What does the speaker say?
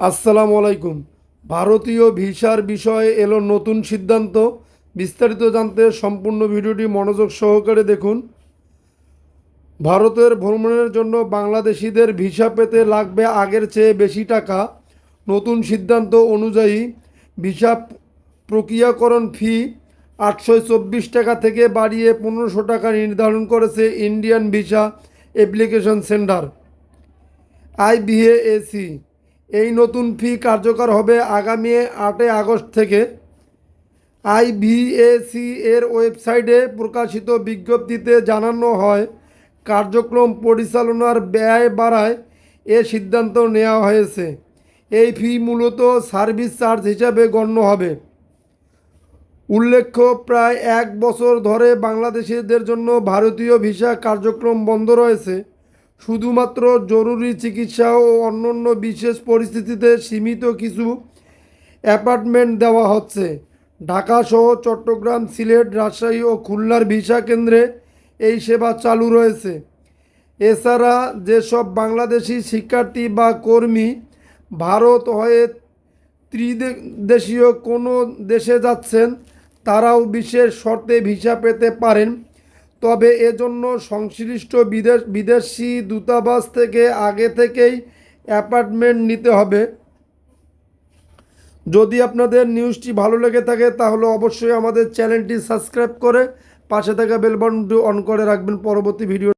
আসসালামু আলাইকুম। ভারতীয় ভিসার বিষয়ে এলো নতুন সিদ্ধান্ত। বিস্তারিত জানতে সম্পূর্ণ ভিডিওটি মনোযোগ সহকারে দেখুন। ভারতের ভ্রমণের জন্য বাংলাদেশিদের ভিসা পেতে লাগবে আগের চেয়ে বেশি টাকা। নতুন সিদ্ধান্ত অনুযায়ী ভিসা প্রক্রিয়াকরণ ফি আটশো চব্বিশ টাকা থেকে বাড়িয়ে পনেরোশো টাকা নির্ধারণ করেছে Indian visa application centre IVAC এই নতুন ফি কার্যকর হবে আগামী আটই আগস্ট থেকে। আইভিএসি এর ওয়েবসাইটে প্রকাশিত বিজ্ঞপ্তিতে জানানো হয়, কার্যক্রম পরিচালনার ব্যয় বাড়ায় এ সিদ্ধান্ত নেওয়া হয়েছে। এই ফি মূলত সার্ভিস চার্জ হিসাবে গণ্য হবে। উল্লেখ্য, প্রায় এক বছর ধরে বাংলাদেশিদের জন্য ভারতীয় ভিসা কার্যক্রম বন্ধ রয়েছে। শুধুমাত্র জরুরি চিকিৎসা ও অন্যান্য বিশেষ পরিস্থিতিতে সীমিত কিছু অ্যাপার্টমেন্ট দেওয়া হচ্ছে। ঢাকাসহ চট্টগ্রাম, সিলেট, রাজশাহী ও খুলনার ভিসা কেন্দ্রে এই সেবা চালু রয়েছে। এছাড়া যেসব বাংলাদেশি শিক্ষার্থী বা কর্মী ভারত হয়ে ত্রিদেশীয় কোনো দেশে যাচ্ছেন, তারাও বিশেষ শর্তে ভিসা পেতে পারেন। তবে এজন্য সংশ্লিষ্ট বিদেশ বিদেশি দূতাবাস থেকে আগে থেকেই অ্যাপার্টমেন্ট নিতে হবে। যদি আপনাদের নিউজটি ভালো লেগে থাকে, তাহলে অবশ্যই আমাদের চ্যানেলটি সাবস্ক্রাইব করে পাশে থাকা বেলবনটি অন করে রাখবেন। পরবর্তী ভিডিও